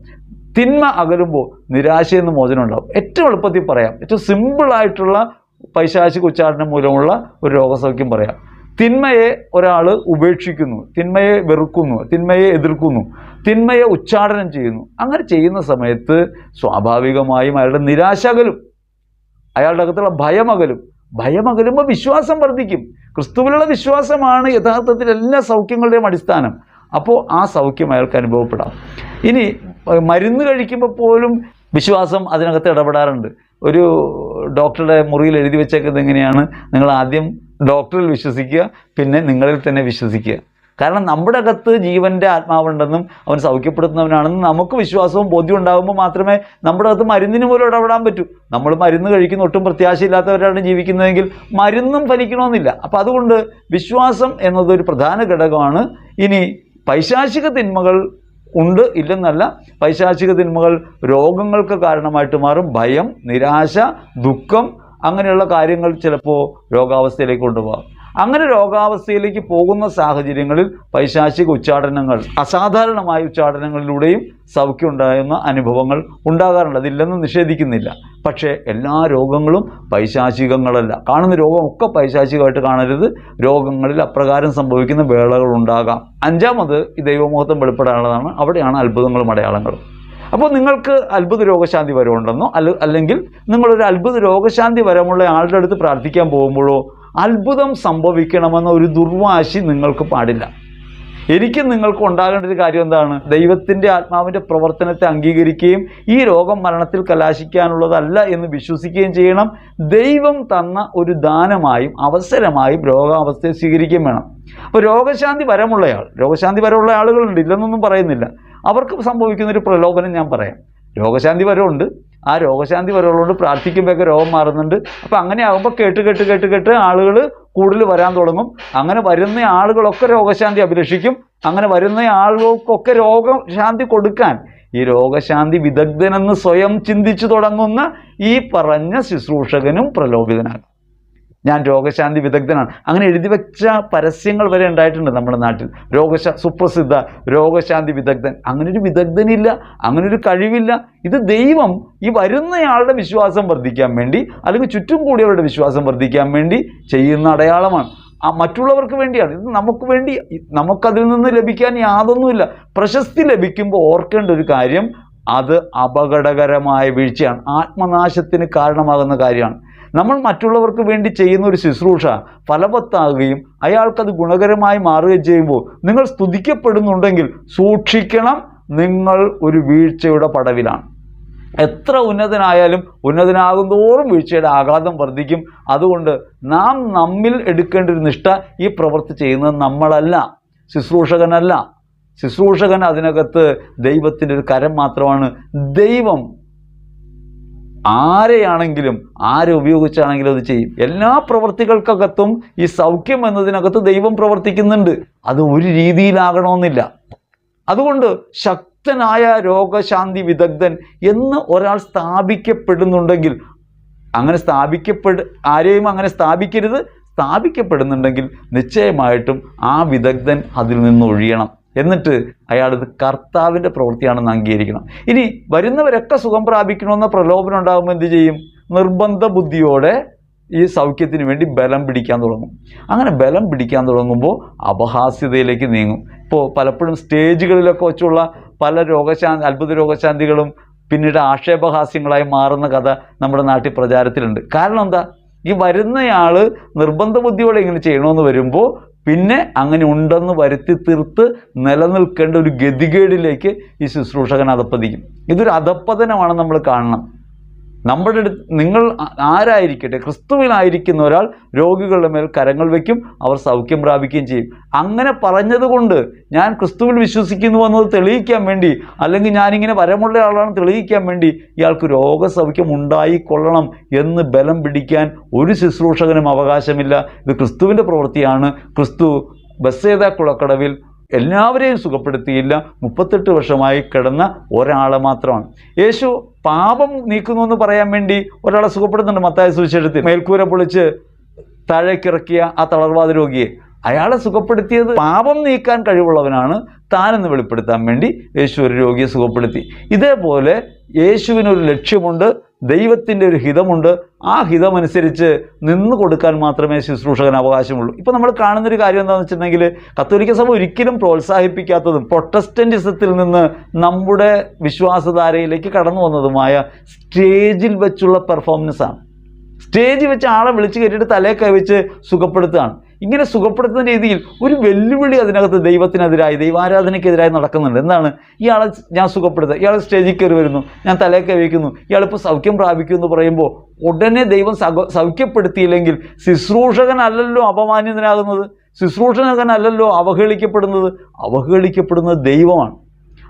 തിന്മ അകലുമ്പോൾ നിരാശയിൽ നിന്ന് മോചനം ഉണ്ടാകും. ഏറ്റവും എളുപ്പത്തിൽ പറയാം. ഏറ്റവും സിമ്പിളായിട്ടുള്ള പൈശാചിക ഉച്ചാടനം മൂലമുള്ള ഒരു രോഗസൗഖ്യം പറയാം. തിന്മയെ ഒരാൾ ഉപേക്ഷിക്കുന്നു തിന്മയെ വെറുക്കുന്നു തിന്മയെ എതിർക്കുന്നു തിന്മയെ ഉച്ചാടനം ചെയ്യുന്നു. അങ്ങനെ ചെയ്യുന്ന സമയത്ത് സ്വാഭാവികമായും അയാളുടെ നിരാശകലും അയാളുടെ അകത്തുള്ള ഭയമകലും ഭയമകലുമ്പോൾ വിശ്വാസം വർദ്ധിക്കും. ക്രിസ്തുവിലുള്ള വിശ്വാസമാണ് യഥാർത്ഥത്തിൽ എല്ലാ സൗഖ്യങ്ങളുടെയും അടിസ്ഥാനം. അപ്പോൾ ആ സൗഖ്യം അയാൾക്ക് അനുഭവപ്പെടാം. ഇനി മരുന്ന് കഴിക്കുമ്പോൾ പോലും വിശ്വാസം അതിനകത്ത് ഇടപെടാറുണ്ട്. ഒരു ഡോക്ടറുടെ മുറിയിൽ എഴുതി വെച്ചേക്കുന്നത് എങ്ങനെയാണ്? നിങ്ങൾ ആദ്യം ഡോക്ടറിൽ വിശ്വസിക്കുക പിന്നെ നിങ്ങളിൽ തന്നെ വിശ്വസിക്കുക. കാരണം നമ്മുടെ അകത്ത് ജീവന്റെ ആത്മാവുണ്ടെന്നും അവൻ സൗഖ്യപ്പെടുത്തുന്നവനാണെന്നും നമുക്ക് വിശ്വാസവും ബോധ്യം ഉണ്ടാകുമ്പോൾ മാത്രമേ നമ്മുടെ അകത്ത് മരുന്നിന് പോലും ഇടപെടാൻ പറ്റൂ. നമ്മൾ മരുന്ന് കഴിക്കുന്ന ഒട്ടും പ്രത്യാശയില്ലാത്തവരാണ് ജീവിക്കുന്നതെങ്കിൽ മരുന്നും ഫലിക്കണമെന്നില്ല. അപ്പോൾ അതുകൊണ്ട് വിശ്വാസം എന്നതൊരു പ്രധാന ഘടകമാണ്. ഇനി പൈശാചിക തിന്മകൾ ഉണ്ട് ഇല്ലെന്നല്ല പൈശാചിക തിന്മകൾ രോഗങ്ങൾക്ക് കാരണമായിട്ട് മാറും. ഭയം നിരാശ ദുഃഖം അങ്ങനെയുള്ള കാര്യങ്ങൾ ചിലപ്പോൾ രോഗാവസ്ഥയിലേക്ക് കൊണ്ടുപോകാം. അങ്ങനെ രോഗാവസ്ഥയിലേക്ക് പോകുന്ന സാഹചര്യങ്ങളിൽ പൈശാചിക ഉച്ചാടനങ്ങൾ അസാധാരണമായ ഉച്ചാടനങ്ങളിലൂടെയും സൗഖ്യം ഉണ്ടാകുന്ന അനുഭവങ്ങൾ ഉണ്ടാകാറുണ്ട്. അതില്ലെന്ന് നിഷേധിക്കുന്നില്ല. പക്ഷേ എല്ലാ രോഗങ്ങളും പൈശാചികങ്ങളല്ല. കാണുന്ന രോഗമൊക്കെ പൈശാചികമായിട്ട് കാണരുത്. രോഗങ്ങളിൽ അപ്രകാരം സംഭവിക്കുന്ന വേളകൾ ഉണ്ടാകാം. അഞ്ചാമത് ഈ ദൈവമോഹത്വം വെളിപ്പെടാനുള്ളതാണ്. അവിടെയാണ് അത്ഭുതങ്ങളും അടയാളങ്ങളും. അപ്പോൾ നിങ്ങൾക്ക് അത്ഭുത രോഗശാന്തി വരവുണ്ടെന്നോ അല്ല അല്ലെങ്കിൽ നിങ്ങളൊരു അത്ഭുത രോഗശാന്തി വരമുള്ള ആളുടെ അടുത്ത് പ്രാർത്ഥിക്കാൻ പോകുമ്പോഴോ അത്ഭുതം സംഭവിക്കണമെന്ന ഒരു ദുർവാശി നിങ്ങൾക്ക് പാടില്ല. എനിക്കും നിങ്ങൾക്ക് ഉണ്ടാകേണ്ട ഒരു കാര്യം എന്താണ്? ദൈവത്തിന്റെ ആത്മാവിന്റെ പ്രവർത്തനത്തെ അംഗീകരിക്കുകയും ഈ രോഗം മരണത്തിൽ കലാശിക്കാനുള്ളതല്ല എന്ന് വിശ്വസിക്കുകയും ചെയ്യണം. ദൈവം തന്ന ഒരു ദാനമായും അവസരമായും രോഗാവസ്ഥയെ സ്വീകരിക്കുകയും വേണം. അപ്പോൾ രോഗശാന്തി വരമുള്ളയാൾ രോഗശാന്തി വരമുള്ള ആളുകളുണ്ട് ഇല്ലെന്നൊന്നും പറയുന്നില്ല. അവർക്ക് സംഭവിക്കുന്ന ഒരു പ്രലോഭനം ഞാൻ പറയാം. രോഗശാന്തി വരവുണ്ട്. ആ രോഗശാന്തി വരവുള്ളതുകൊണ്ട് പ്രാർത്ഥിക്കുമ്പോഴൊക്കെ രോഗം മാറുന്നുണ്ട്. അപ്പോൾ അങ്ങനെ ആകുമ്പോൾ കേട്ട് കേട്ട് കേട്ട് കേട്ട് ആളുകൾ കൂടുതൽ വരാൻ തുടങ്ങും. അങ്ങനെ വരുന്ന ആളുകളൊക്കെ രോഗശാന്തി അഭിലഷിക്കും. അങ്ങനെ വരുന്ന ആളുകൾക്കൊക്കെ രോഗശാന്തി കൊടുക്കാൻ ഈ രോഗശാന്തി വിദഗ്ധനെന്ന് സ്വയം ചിന്തിച്ചു തുടങ്ങുന്ന ഈ പറഞ്ഞ ശുശ്രൂഷകനും പ്രലോഭിതനാകും. ഞാൻ രോഗശാന്തി വിദഗ്ധനാണ്. അങ്ങനെ എഴുതി വെച്ച പരസ്യങ്ങൾ വരെ ഉണ്ടായിട്ടുണ്ട് നമ്മുടെ നാട്ടിൽ. രോഗശാ സുപ്രസിദ്ധ രോഗശാന്തി വിദഗ്ധൻ. അങ്ങനൊരു വിദഗ്ധനില്ല അങ്ങനൊരു കഴിവില്ല. ഇത് ദൈവം ഈ വരുന്നയാളുടെ വിശ്വാസം വർദ്ധിക്കാൻ വേണ്ടി അല്ലെങ്കിൽ ചുറ്റും കൂടിയവരുടെ വിശ്വാസം വർദ്ധിക്കാൻ വേണ്ടി ചെയ്യുന്ന അടയാളമാണ്. ആ മറ്റുള്ളവർക്ക് വേണ്ടിയാണ്. ഇത് നമുക്ക് വേണ്ടി നമുക്കതിൽ നിന്ന് ലഭിക്കാൻ യാതൊന്നുമില്ല. പ്രശസ്തി ലഭിക്കുമ്പോൾ ഓർക്കേണ്ട ഒരു കാര്യം അത് അപകടകരമായ വീഴ്ചയാണ്. ആത്മനാശത്തിന് കാരണമാകുന്ന കാര്യമാണ്. നമ്മൾ മറ്റുള്ളവർക്ക് വേണ്ടി ചെയ്യുന്ന ഒരു ശുശ്രൂഷ ഫലവത്താകുകയും അയാൾക്കത് ഗുണകരമായി മാറുകയും ചെയ്യുമ്പോൾ നിങ്ങൾ സ്തുതിക്കപ്പെടുന്നുണ്ടെങ്കിൽ സൂക്ഷിക്കണം നിങ്ങൾ ഒരു വീഴ്ചയുടെ പടവിലാണ്. എത്ര ഉന്നതനായാലും ഉന്നതനാകും തോറും വീഴ്ചയുടെ ആഘാതം വർദ്ധിക്കും. അതുകൊണ്ട് നാം നമ്മിൽ എടുക്കേണ്ട ഒരു നിഷ്ഠ ഈ പ്രവൃത്തി ചെയ്യുന്നത് നമ്മളല്ല ശുശ്രൂഷകനല്ല. ശുശ്രൂഷകൻ അതിനകത്ത് ദൈവത്തിന്റെ ഒരു കരം മാത്രമാണ്. ദൈവം ആരെയാണെങ്കിലും ആരെ ഉപയോഗിച്ചാണെങ്കിലും അത് ചെയ്യും. എല്ലാ പ്രവൃത്തികൾക്കകത്തും ഈ സൗഖ്യം എന്നതിനകത്ത് ദൈവം പ്രവർത്തിക്കുന്നുണ്ട്. അത് ഒരു രീതിയിലാകണമെന്നില്ല. അതുകൊണ്ട് ശക്തനായ രോഗശാന്തി വിദഗ്ധൻ എന്ന് ഒരാൾ സ്ഥാപിക്കപ്പെടുന്നുണ്ടെങ്കിൽ അങ്ങനെ സ്ഥാപിക്കപ്പെട് ആരെയും അങ്ങനെ സ്ഥാപിക്കരുത്. സ്ഥാപിക്കപ്പെടുന്നുണ്ടെങ്കിൽ നിശ്ചയമായിട്ടും ആ വിദഗ്ധൻ അതിൽ നിന്ന് ഒഴിയണം. എന്നിട്ട് അയാളിത് കർത്താവിന്റെ പ്രവൃത്തിയാണെന്ന് അംഗീകരിക്കണം. ഇനി വരുന്നവരൊക്കെ സുഖം പ്രാപിക്കണമെന്ന പ്രലോഭനം ഉണ്ടാകുമ്പോൾ എന്ത് ചെയ്യും? നിർബന്ധ ബുദ്ധിയോടെ ഈ സൗഖ്യത്തിന് വേണ്ടി ബലം പിടിക്കാൻ തുടങ്ങും. അങ്ങനെ ബലം പിടിക്കാൻ തുടങ്ങുമ്പോൾ അപഹാസ്യതയിലേക്ക് നീങ്ങും. ഇപ്പോൾ പലപ്പോഴും സ്റ്റേജുകളിലൊക്കെ വെച്ചുള്ള പല രോഗശാന്തി അത്ഭുത രോഗശാന്തികളും പിന്നീട് ആക്ഷേപഹാസ്യങ്ങളായി മാറുന്ന കഥ നമ്മുടെ നാട്ടിൽ പ്രചാരത്തിലുണ്ട്. കാരണം എന്താ? ഈ വരുന്നയാൾ നിർബന്ധ ബുദ്ധിയോടെ ഇങ്ങനെ ചെയ്യണമെന്ന് വരുമ്പോൾ പിന്നെ അങ്ങനെ ഉണ്ടെന്ന് വരുത്തി തീർത്ത് നിലനിൽക്കേണ്ട ഒരു ഗതികേടിലേക്ക് ഈ ശുശ്രൂഷകൻ അധപ്പതിക്കും. ഇതൊരു അധപ്പതനമാണ് നമ്മൾ കാണണം. നമ്മുടെ അടുത്ത് നിങ്ങൾ ആരായിരിക്കട്ടെ ക്രിസ്തുവിലായിരിക്കുന്ന ഒരാൾ രോഗികളുടെ മേൽ കരങ്ങൾ വയ്ക്കും അവർ സൗഖ്യം പ്രാപിക്കുകയും ചെയ്യും. അങ്ങനെ പറഞ്ഞതുകൊണ്ട് ഞാൻ ക്രിസ്തുവിൽ വിശ്വസിക്കുന്നു എന്നത് തെളിയിക്കാൻ വേണ്ടി അല്ലെങ്കിൽ ഞാനിങ്ങനെ വരമുള്ള ആളാണ് തെളിയിക്കാൻ വേണ്ടി ഇയാൾക്ക് രോഗസൗഖ്യം ഉണ്ടായിക്കൊള്ളണം എന്ന് ബലം പിടിക്കാൻ ഒരു ശുശ്രൂഷകനും അവകാശമില്ല. ഇത് ക്രിസ്തുവിന്റെ പ്രവൃത്തിയാണ്. ക്രിസ്തു ബസ്സേത കുളക്കടവിൽ എല്ലാവരെയും സുഖപ്പെടുത്തിയില്ല. മുപ്പത്തെട്ട് വർഷമായി കിടന്ന ഒരാളെ മാത്രമാണ്. യേശു പാപം നീക്കുന്നു എന്ന് പറയാൻ വേണ്ടി ഒരാളെ സുഖപ്പെടുത്തുന്നുണ്ട്. മത്തായ സുവിശേഷത്തിൽ മേൽക്കൂര പൊളിച്ച് താഴേക്കിറക്കിയ ആ തളർവാദ രോഗിയെ അയാളെ സുഖപ്പെടുത്തിയത് പാപം നീക്കാൻ കഴിവുള്ളവനാണ്. താനെന്ന് വെളിപ്പെടുത്താൻ വേണ്ടി യേശു ഒരു രോഗിയെ സുഖപ്പെടുത്തി. ഇതേപോലെ യേശുവിനൊരു ലക്ഷ്യമുണ്ട്. ദൈവത്തിന്റെ ഒരു ഹിതമുണ്ട്. ആ ഹിതമനുസരിച്ച് നിന്ന് കൊടുക്കാൻ മാത്രമേ ശുശ്രൂഷകൻ അവകാശമുള്ളൂ. ഇപ്പോൾ നമ്മൾ കാണുന്നൊരു കാര്യം എന്താണെന്ന് വെച്ചിട്ടുണ്ടെങ്കിൽ കത്തോലിക്ക സഭ ഒരിക്കലും പ്രോത്സാഹിപ്പിക്കാത്തതും പ്രൊട്ടസ്റ്റന്റിസത്തിൽ നിന്ന് നമ്മുടെ വിശ്വാസധാരയിലേക്ക് കടന്നു വന്നതുമായ സ്റ്റേജിൽ വെച്ചുള്ള പെർഫോമൻസാണ്. സ്റ്റേജിൽ വെച്ച് ആളെ വിളിച്ച് കയറ്റിയിട്ട് തലേ കൈവച്ച് സുഖപ്പെടുത്തുകയാണ്. ഇങ്ങനെ സുഖപ്പെടുത്തുന്ന രീതിയിൽ ഒരു വെല്ലുവിളി അതിനകത്ത് ദൈവത്തിനെതിരായി ദൈവാരാധനയ്ക്കെതിരായി നടക്കുന്നുണ്ട്. എന്താണ്? ഇയാളെ ഞാൻ സുഖപ്പെടുത്തുക ഇയാൾ സ്റ്റേജിൽ കയറി വരുന്നു ഞാൻ തലയെ കൈവയ്ക്കുന്നു ഇയാളിപ്പോൾ സൗഖ്യം പ്രാപിക്കും എന്ന് പറയുമ്പോൾ ഉടനെ ദൈവം സൗഖ്യപ്പെടുത്തിയില്ലെങ്കിൽ ശുശ്രൂഷകനല്ലല്ലോ അപമാനിതനാകുന്നത് ശുശ്രൂഷകനല്ലല്ലോ അവഹേളിക്കപ്പെടുന്നത്? അവഹേളിക്കപ്പെടുന്നത് ദൈവമാണ്.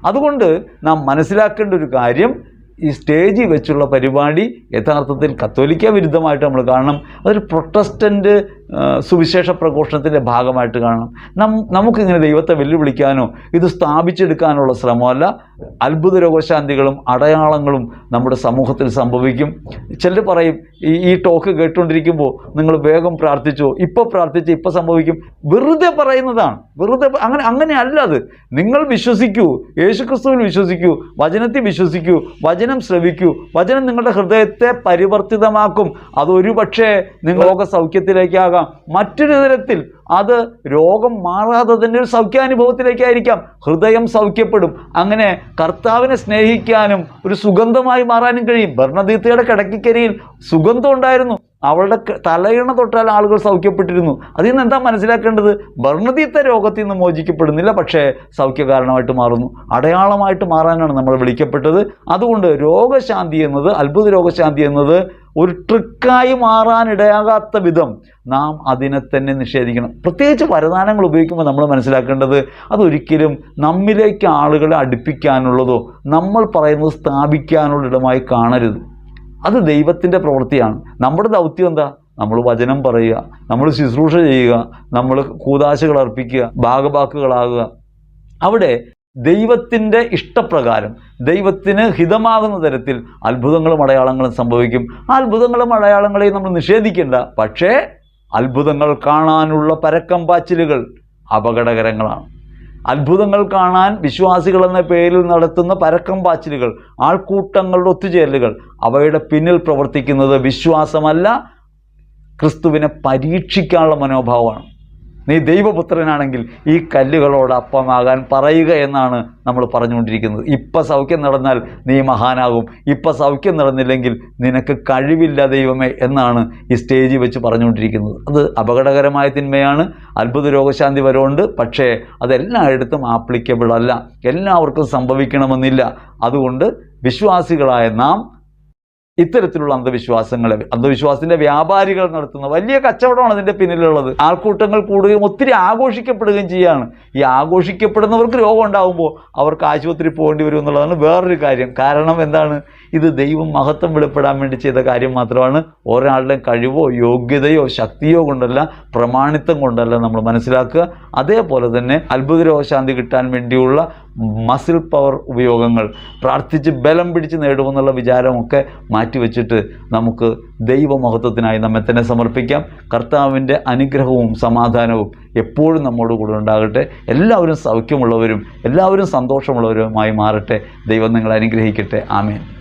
അതുകൊണ്ട് നാം മനസ്സിലാക്കേണ്ട ഒരു കാര്യം ഈ സ്റ്റേജിൽ വെച്ചുള്ള പരിപാടി യഥാർത്ഥത്തിൽ കത്തോലിക്ക വിരുദ്ധമായിട്ട് നമ്മൾ കാണണം. അതൊരു പ്രൊട്ടസ്റ്റന്റ് സുവിശേഷ പ്രഘോഷണത്തിന്റെ ഭാഗമായിട്ട് കാണണം. നം നമുക്കിങ്ങനെ ദൈവത്തെ വെല്ലുവിളിക്കാനോ ഇത് സ്ഥാപിച്ചെടുക്കാനുള്ള ശ്രമമല്ല. അത്ഭുത രോഗശാന്തികളും അടയാളങ്ങളും നമ്മുടെ സമൂഹത്തിൽ സംഭവിക്കും. ചിലർ പറയും ഈ ഈ ടോക്ക് കേട്ടുകൊണ്ടിരിക്കുമ്പോൾ നിങ്ങൾ വേഗം പ്രാർത്ഥിച്ചോ ഇപ്പോൾ പ്രാർത്ഥിച്ച് ഇപ്പോൾ സംഭവിക്കും. വെറുതെ പറയുന്നതാണ്. വെറുതെ അങ്ങനെ അങ്ങനെയല്ല അത്. നിങ്ങൾ വിശ്വസിക്കൂ യേശുക്രിസ്തുവിൽ വിശ്വസിക്കൂ വചനത്തിൽ വിശ്വസിക്കൂ വചനം ശ്രവിക്കൂ വചനം നിങ്ങളുടെ ഹൃദയത്തെ പരിവർത്തിതമാക്കും. അതൊരു പക്ഷേ നിങ്ങൾ രോഗ സൗഖ്യത്തിലേക്കാകാം മറ്റൊരു തരത്തിൽ അത് രോഗം മാറാതെ തന്നെ ഒരു സൗഖ്യാനുഭവത്തിലേക്കായിരിക്കാം. ഹൃദയം സൗഖ്യപ്പെടും. അങ്ങനെ കർത്താവിനെ സ്നേഹിക്കാനും ഒരു സുഗന്ധമായി മാറാനും കഴിയും. ഭരണദീത്തയുടെ കിടക്കിക്കരിയിൽ സുഗന്ധം ഉണ്ടായിരുന്നു. അവളുടെ തലയിണ തൊട്ടാൽ ആളുകൾ സൗഖ്യപ്പെട്ടിരുന്നു. അതിൽ നിന്ന് എന്താ മനസ്സിലാക്കേണ്ടത്? ഭരണദീത്ത രോഗത്തിൽ നിന്ന് മോചിക്കപ്പെടുന്നില്ല പക്ഷേ സൗഖ്യകാരണമായിട്ട് മാറുന്നു. അടയാളമായിട്ട് മാറാനാണ് നമ്മൾ വിളിക്കപ്പെട്ടത്. അതുകൊണ്ട് രോഗശാന്തി എന്നത് അത്ഭുത രോഗശാന്തി എന്നത് ഒരു ട്രിക്കായി മാറാനിടയാകാത്ത വിധം നാം അതിനെ തന്നെ നിഷേധിക്കണം. പ്രത്യേകിച്ച് വരദാനങ്ങൾ ഉപയോഗിക്കുമ്പോൾ നമ്മൾ മനസ്സിലാക്കേണ്ടത് അതൊരിക്കലും നമ്മിലേക്ക് ആളുകളെ അടുപ്പിക്കാനുള്ളതോ നമ്മൾ പറയുന്നത് സ്ഥാപിക്കാനുള്ള ഇടമായി കാണരുത്. അത് ദൈവത്തിന്റെ പ്രവൃത്തിയാണ്. നമ്മുടെ ദൗത്യം എന്താ? നമ്മൾ വചനം പറയുക നമ്മൾ ശുശ്രൂഷ ചെയ്യുക നമ്മൾ കൂതാശകൾ അർപ്പിക്കുക ഭാഗവാക്കുകളാകുക. അവിടെ ദൈവത്തിന്റെ ഇഷ്ടപ്രകാരം ദൈവത്തിന് ഹിതമാകുന്ന തരത്തിൽ അത്ഭുതങ്ങളും അടയാളങ്ങളും സംഭവിക്കും. ആ അത്ഭുതങ്ങളും അടയാളങ്ങളെയും നമ്മൾ നിഷേധിക്കേണ്ട. പക്ഷേ അത്ഭുതങ്ങൾ കാണാനുള്ള പരക്കം പാച്ചിലുകൾ അപകടകരങ്ങളാണ്. അത്ഭുതങ്ങൾ കാണാൻ വിശ്വാസികൾ എന്ന പേരിൽ നടത്തുന്ന പരക്കം പാച്ചിലുകൾ ആൾക്കൂട്ടങ്ങളുടെ ഒത്തുചേരലുകൾ അവയുടെ പിന്നിൽ പ്രവർത്തിക്കുന്നത് വിശ്വാസമല്ല ക്രിസ്തുവിനെ പരീക്ഷിക്കാനുള്ള മനോഭാവമാണ്. നീ ദൈവപുത്രനാണെങ്കിൽ ഈ കല്ലുകളോട് അപ്പമാകാൻ പറയുക എന്നാണ് നമ്മൾ പറഞ്ഞുകൊണ്ടിരിക്കുന്നത്. ഇപ്പം സൗഖ്യം നടന്നാൽ നീ മഹാനാകും. ഇപ്പം സൗഖ്യം നടന്നില്ലെങ്കിൽ നിനക്ക് കഴിവില്ല ദൈവമേ എന്നാണ് ഈ സ്റ്റേജിൽ വെച്ച് പറഞ്ഞുകൊണ്ടിരിക്കുന്നത്. അത് അപകടകരമായ തിന്മയാണ്. അത്ഭുത രോഗശാന്തി വരവുണ്ട് പക്ഷേ അതെല്ലായിടത്തും ആപ്ലിക്കബിൾ അല്ല. എല്ലാവർക്കും സംഭവിക്കണമെന്നില്ല. അതുകൊണ്ട് വിശ്വാസികളായ നാം ഇത്തരത്തിലുള്ള അന്ധവിശ്വാസങ്ങളെ അന്ധവിശ്വാസത്തിന്റെ വ്യാപാരികൾ നടത്തുന്ന വലിയ കച്ചവടമാണ് അതിന്റെ പിന്നിലുള്ളത്. ആൾക്കൂട്ടങ്ങൾ കൂടുകയും ഒത്തിരി ആഘോഷിക്കപ്പെടുകയും ചെയ്യാണ്. ഈ ആഘോഷിക്കപ്പെടുന്നവർക്ക് രോഗം ഉണ്ടാകുമ്പോൾ അവർക്ക് ആശുപത്രി പോകേണ്ടി വരും എന്നുള്ളതാണ് വേറൊരു കാര്യം. കാരണം എന്താണ്? ഇത് ദൈവം മഹത്വം വെളിപ്പെടാൻ വേണ്ടി ചെയ്ത കാര്യം മാത്രമാണ്. ഒരാളുടെ കഴിവോ യോഗ്യതയോ ശക്തിയോ കൊണ്ടല്ല പ്രമാണിത്വം കൊണ്ടല്ല നമ്മൾ മനസ്സിലാക്കുക. അതേപോലെ തന്നെ അത്ഭുത രോഗശാന്തി കിട്ടാൻ വേണ്ടിയുള്ള മസിൽ പവർ ഉപയോഗങ്ങൾ പ്രാർത്ഥിച്ച് ബലം പിടിച്ച് നേടുമെന്നുള്ള വിചാരമൊക്കെ മാറ്റിവെച്ചിട്ട് നമുക്ക് ദൈവമഹത്വത്തിനായി നമ്മെ തന്നെ സമർപ്പിക്കാം. കർത്താവിന്റെ അനുഗ്രഹവും സമാധാനവും എപ്പോഴും നമ്മോട് കൂടെ ഉണ്ടാകട്ടെ. എല്ലാവരും സൗഖ്യമുള്ളവരും എല്ലാവരും സന്തോഷമുള്ളവരുമായി മാറട്ടെ. ദൈവം നിങ്ങളെ അനുഗ്രഹിക്കട്ടെ. ആമേൻ.